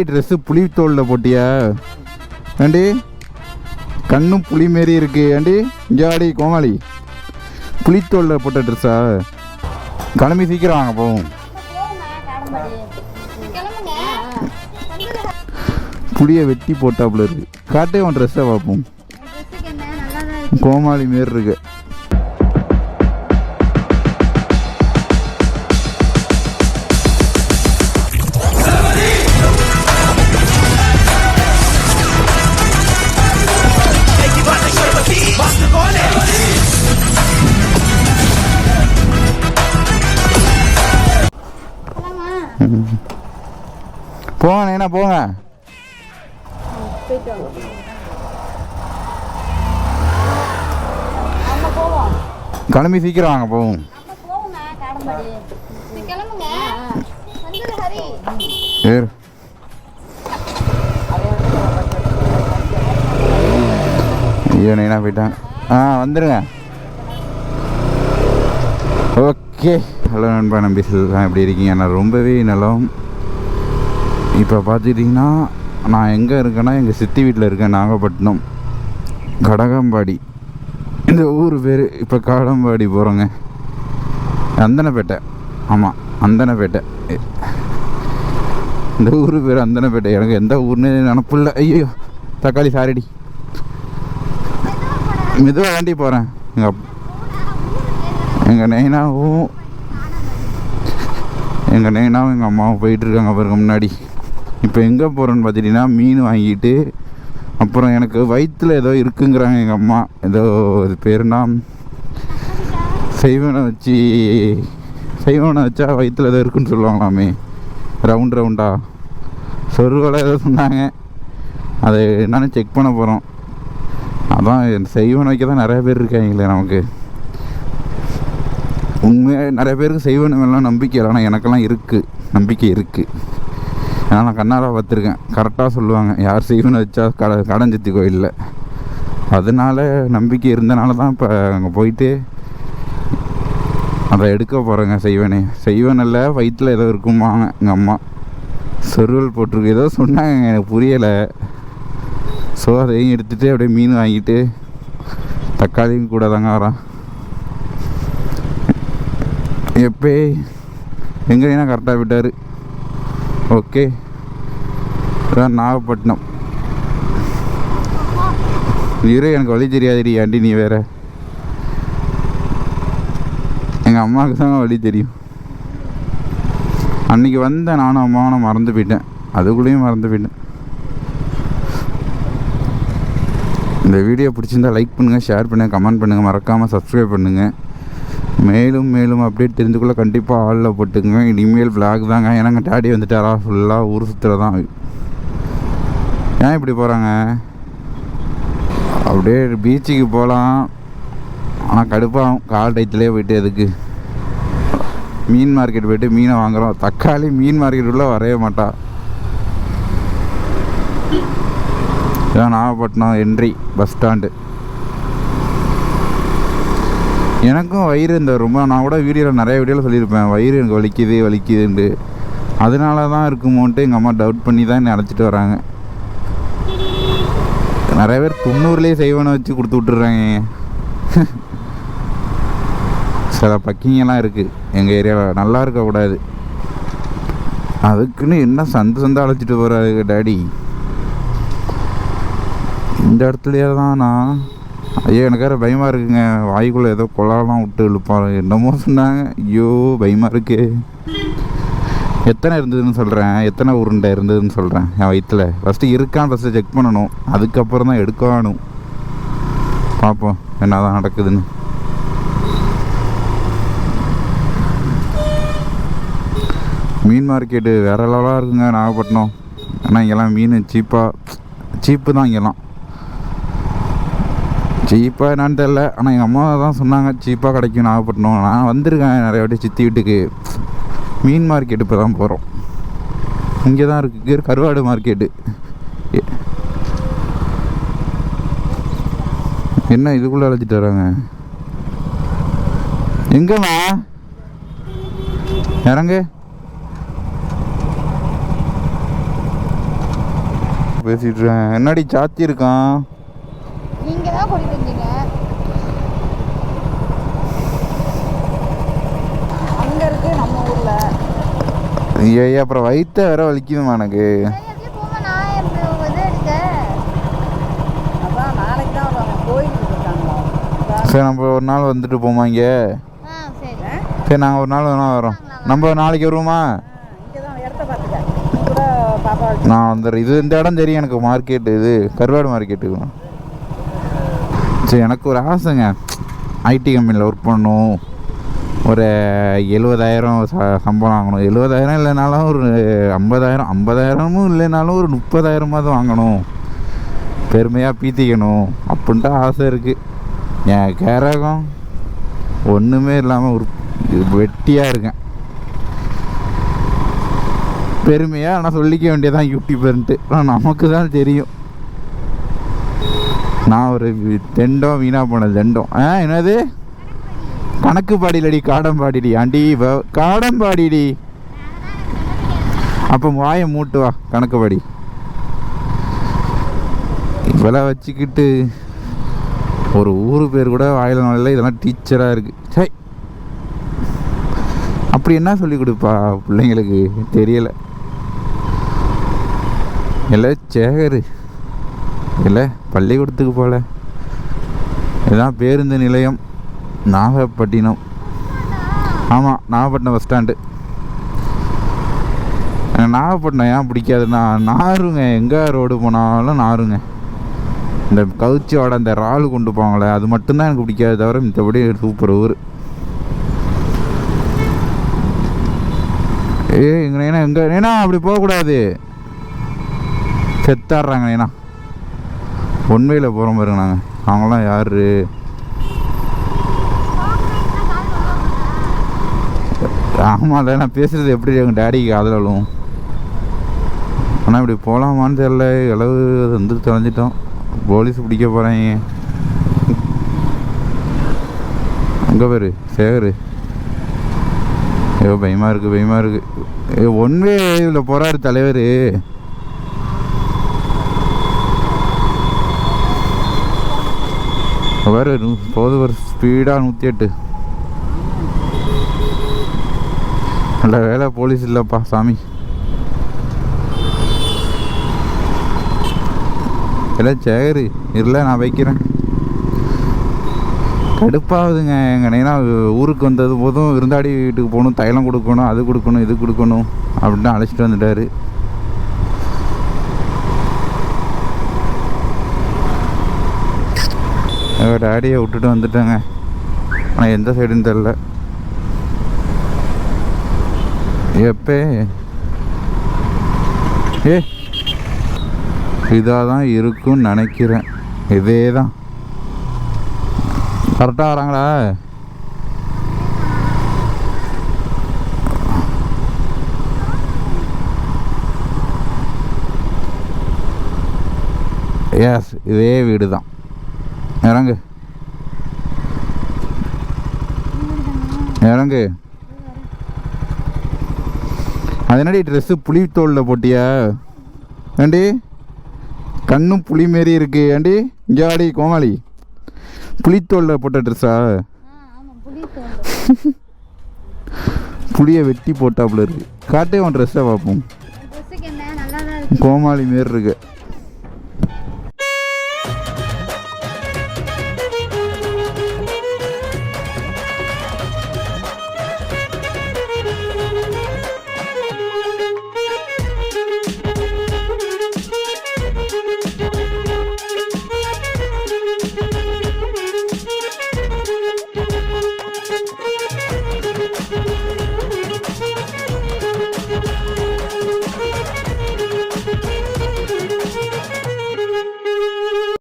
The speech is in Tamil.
ட்ரெஸ்ஸு புளி தோலில் போட்டியா? ஏண்டி? கண்ணும் புளி மாரி இருக்கு. ஏண்டி? இங்கே ஆடி கோமாளி. புளித்தோலில் போட்ட ட்ரெஸ்ஸா கிளம்பி சீக்கிரம் வாங்க போவோம். புளியை வெட்டி போட்டாப்புல இருக்கு. காட்டே உன் ட்ரெஸ்ஸை பார்ப்போம் கோமாளி மாரி இருக்கு. போங்க என்ன போங்க. கிளம்பி சீக்கிரம் வாங்க போவோம். ஏறு. ஐயோ நேனா போயிட்டான். ஆ வந்துடுங்க ஓகே. ஹலோ நண்பா நம்பி செல்வம் எப்படி இருக்கீங்க? நான் ரொம்பவே நலம். இப்போ பார்த்துக்கிட்டிங்கன்னா நான் எங்கே இருக்கேன்னா எங்கள் சித்தி வீட்டில் இருக்கேன் நாகப்பட்டினம். கடகம்பாடி. இந்த ஊர் பேர் இப்போ காடம்பாடி போகிறோங்க அந்தனப்பேட்டை. ஆமாம் அந்தனப்பேட்டை. இந்த ஊர் பேர் அந்தனப்பேட்டை. எனக்கு எந்த ஊர்னு நினப்பில்ல இல்லை. ஐயோ தக்காளி சாரிடி. மெதுவாக வேண்டி போகிறேன் எங்கள் எங்கள் நைனாவும் எங்கள் நைனாவும் எங்கள் அம்மாவும் போயிட்டுருக்காங்க பாருங்க முன்னாடி. இப்போ எங்கே போகிறோன்னு பார்த்துட்டிங்கன்னா மீன் வாங்கிட்டு அப்புறம் எனக்கு வயிற்றில் ஏதோ இருக்குங்கிறாங்க எங்கள் அம்மா. ஏதோ அது பேருனா செய்வனை வச்சு செய்வனை வச்சா வயிற்றில் ஏதோ இருக்குன்னு சொல்லுவாங்களாமே. ரவுண்ட் ரவுண்டா. சொருவலை ஏதோ சொன்னாங்க. அதை என்னென்னு செக் பண்ண போகிறோம் அதான் செய்வனை வைக்க தான் நிறைய பேர் இருக்காங்களே நமக்கு. உண்மையாக நிறைய பேருக்கு செய்வன நம்பிக்கை இல்லை. ஆனால் எனக்கெல்லாம் இருக்குது நம்பிக்கை இருக்குது ஏன்னா நான் கண்ணால் பார்த்துருக்கேன். கரெக்டாக சொல்லுவாங்க. யார் செய்வேன்னு வச்சா கட கடஞ்சத்தி கோயிலில். அதனால நம்பிக்கை இருந்தனால தான் இப்போ அங்கே போயிட்டு அதை எடுக்க போகிறேங்க செய்வனே. செய்வனில் வயிற்றில் ஏதோ இருக்குமாங்க எங்கள் அம்மா. சொருவல் போட்டிருக்கு. ஏதோ சொன்னாங்க எனக்கு புரியலை. ஸோ அதையும் எடுத்துகிட்டு அப்படியே மீன் வாங்கிட்டு தக்காளியும் கூட தாங்க வரான் எப்பே? எங்கேனா கரெக்டாக விட்டார். ஓகே. இதான் நாகப்பட்டினம். இரு எனக்கு வழி தெரியாதுடி ஆண்டி நீ வேற? எங்கள் அம்மாவுக்கு தான் வழி தெரியும். அன்னைக்கு வந்தேன் நானும் அம்மாவும் நான் மறந்து போயிட்டேன். அதுக்குள்ளேயும் மறந்து போயிட்டேன். இந்த வீடியோ பிடிச்சிருந்தா லைக் பண்ணுங்கள் ஷேர் பண்ணுங்கள் கமெண்ட் பண்ணுங்கள் மறக்காமல் சப்ஸ்கிரைப் பண்ணுங்கள் மேலும் மேலும் அப்டேட் தெரிஞ்சுக்குள்ளே கண்டிப்பாக ஆளில் போட்டுக்குங்க. இனிமேல் vlog தாங்க. ஏன்னாங்க டேடி வந்துட்டாரா ஃபுல்லாக ஊர் சுற்றுல தான். ஏன் இப்படி போகிறாங்க அப்படியே பீச்சுக்கு போகலாம் ஆனால் கடுப்பாகும் கால் டயத்துலேயே போயிட்டு எதுக்கு? மீன் மார்க்கெட் போயிட்டு மீனை வாங்குறோம். தக்காளி மீன் மார்க்கெட் உள்ள வரவே மாட்டா. இதான் நாகப்பட்டினம் என்ட்ரி பஸ் ஸ்டாண்டு எனக்கும் வயிறு இந்த ரொம்ப நான் கூட வீடியோவில் நிறைய வீடியோவில் சொல்லியிருப்பேன். வயிறு எனக்கு வலிக்குது வலிக்குதுன்ட்டு. அதனால தான் இருக்குமோன்ட்டு எங்கள் அம்மா டவுட் பண்ணி தான் என்னை அழைச்சிட்டு வராங்க. நிறைய பேர் தொண்ணூறுலேயே செய்வனை வச்சு கொடுத்து விட்டுறாங்க. சில பக்கிங்கெல்லாம் இருக்குது எங்கள் ஏரியாவில் நல்லா இருக்கக்கூடாது அதுக்குன்னு என்ன சந்து சந்தை அழைச்சிட்டு போகிறாரு டேடி? இந்த இடத்துலையே தான் நான் ஐயோ எனக்கு வேறு பயமாக இருக்குங்க. வாய்க்குள்ளே ஏதோ குழாலாம் விட்டு இழுப்பாரு என்னமோ சொன்னாங்க. ஐயோ பயமாக இருக்கு. எத்தனை இருந்ததுன்னு சொல்கிறேன் எத்தனை உருண்டை இருந்ததுன்னு சொல்கிறேன் என் வயிற்றில் ஃபஸ்ட்டு இருக்கான்னு ஃபஸ்ட்டு செக் பண்ணணும். அதுக்கப்புறம் தான் எடுக்கணும். பார்ப்போம் என்ன தான் நடக்குதுன்னு. மீன் மார்க்கெட்டு வேற லெவலாக இருக்குங்க. நாகப்பட்டினம். ஆனால் இங்கெல்லாம் மீன் சீப்பாக சீப்பு தான் இங்கெல்லாம். சீப்பாக என்னான்னு தெரில ஆனால் எங்கள் அம்மா தான் சொன்னாங்க சீப்பாக கிடைக்கும் நாகப்பட்டினம். நான் வந்திருக்கேன் நிறைய வாட்டி சித்தி வீட்டுக்கு. மீன் மார்க்கெட் இப்போ தான் போகிறோம் இங்கே தான் இருக்குது கருவாடு மார்க்கெட்டு என்ன இதுக்குள்ளே அழைச்சிட்டு வராங்க? எங்கம்மா பேசிட்டு இருக்கேன். என்னடி சாத்தி இருக்கான்? கூட்டிட்டு வந்தீங்க அங்க இருக்கு நம்ம ஊர்ல. ஐயா அப்புறம் வயிற்ற வேற வலிக்குதுமா எனக்கு. சரி அப்படியே போமா நான் எப்படி இது எடுக்க அதான் நாளைக்கு தான் வருவாங்க கோயிலுக்கு இருக்காங்களா சரி நம்ம ஒரு நாள் வந்துட்டு போமா இங்கே? சரி. சரி நாங்கள் ஒரு நாள் வேணா வரோம். நம்ம நாளைக்கு வருவோமா? நான் வந்துடுறேன். இது இந்த இடம் தெரியும் எனக்கு மார்க்கெட்டு இது கருவாடு மார்க்கெட்டுக்கு. சரி எனக்கு ஒரு ஆசைங்க. ஐடி கம்பெனியில் ஒர்க் பண்ணணும். ஒரு எழுபதாயிரம் ச சம்பளம் வாங்கணும். எழுபதாயிரம் இல்லைனாலும் ஒரு ஐம்பதாயிரம் ஐம்பதாயிரமும் இல்லைனாலும் ஒரு முப்பதாயிரமாவது வாங்கணும். பெருமையாக பீத்திக்கணும். அப்படின்ட்டு ஆசை இருக்குது என் கேரகம் ஒன்றுமே இல்லாமல் ஒரு வெட்டியாக இருக்கேன். பெருமையாக ஆனால் சொல்லிக்க வேண்டியதான் யூடியூபர்ன்ட்டு ஆனால் நமக்கு தான் தெரியும். நான் ஒரு தெண்டம் வீணாக போன தெண்டம் ஆ என்னது? கணக்கு பாடிலடி காடம்பாடிடி ஆண்டி காடம்பாடிடி அப்போ வாயை மூட்டு வா கணக்கு பாடி இவெல்லாம் வச்சுக்கிட்டு ஒரு ஊர் பேர் கூட வாயில நாளில் இதெல்லாம் டீச்சராக இருக்குது சை. அப்படி என்ன சொல்லி கொடுப்பா பிள்ளைங்களுக்கு? தெரியலை. இல்லை சேகரு. இல்லை பள்ளிக்கூடத்துக்கு போகல இதுதான் பேருந்து நிலையம் நாகப்பட்டினம். ஆமாம் நாகப்பட்டினம் பஸ் ஸ்டாண்டு எனக்கு நாகப்பட்டினம் ஏன் பிடிக்காதுன்னா நாருங்க. எங்கே ரோடு போனாலும் நாருங்க. இந்த கவுச்சியோட அந்த இறால் கொண்டு போவாங்களே அது மட்டும்தான் எனக்கு பிடிக்காது தவிர மித்தபடி சூப்பர் ஊர். ஏய் எங்க ஏன்னா எங்கே ஏன்னா அப்படி போகக்கூடாது. செத்தாடுறாங்க ஏன்னா உண்மையில் போகிற மாதிரி நாங்கள் அவங்களாம் யார்? ஆமாம் நான் பேசுகிறது எப்படி எங்கள் டேடிக்கு காதலும் ஆனால் இப்படி போகலாமான்னு தெரில இளவு வந்து தொலைஞ்சிட்டோம். போலீஸ் பிடிக்க போகிறாங்க அங்கே பேர் சேகரு. ஐயோ பயமாக இருக்குது பயமாக இருக்குது ஒன்வே இதில் போகிறாரு தலைவர். வேறு போது ஒரு ஸ்பீடாக நூற்றி எட்டு நல்ல வேலை போலீஸ் இல்லைப்பா சாமி. இல்லை சேகரு இல்லை நான் வைக்கிறேன். கடுப்பாகுதுங்க எங்கள் நைனா ஊருக்கு வந்தது போதும் விருந்தாடி வீட்டுக்கு போகணும் தைலம் கொடுக்கணும் அது கொடுக்கணும் இது கொடுக்கணும் அப்படின்னு அழைச்சிட்டு வந்துட்டாரு. டேடியை விட்டுட்டு வந்துட்டேங்க. ஆனால் எந்த சைடுன்னு தெரில எப்பே? ஏ? இதாக தான் இருக்கும்னு நினைக்கிறேன். இதே தான் கரெக்டாக வராங்களா? எஸ் இதே வீடு தான் இறங்கு. இறங்கு. அது என்னடி ட்ரெஸ்ஸு புளி தோலில் போட்டியா? ஏண்டி? கண்ணும் புளி மாரி இருக்கு. ஏண்டி? இங்கே ஆடி கோமாளி. புளித்தோலில் போட்ட ட்ரெஸ்ஸா புளியை வெட்டி போட்டாப்புல இருக்கு. காட்டே உன் ட்ரெஸ்ஸை பார்ப்போம் கோமாளி மாரி இருக்கு.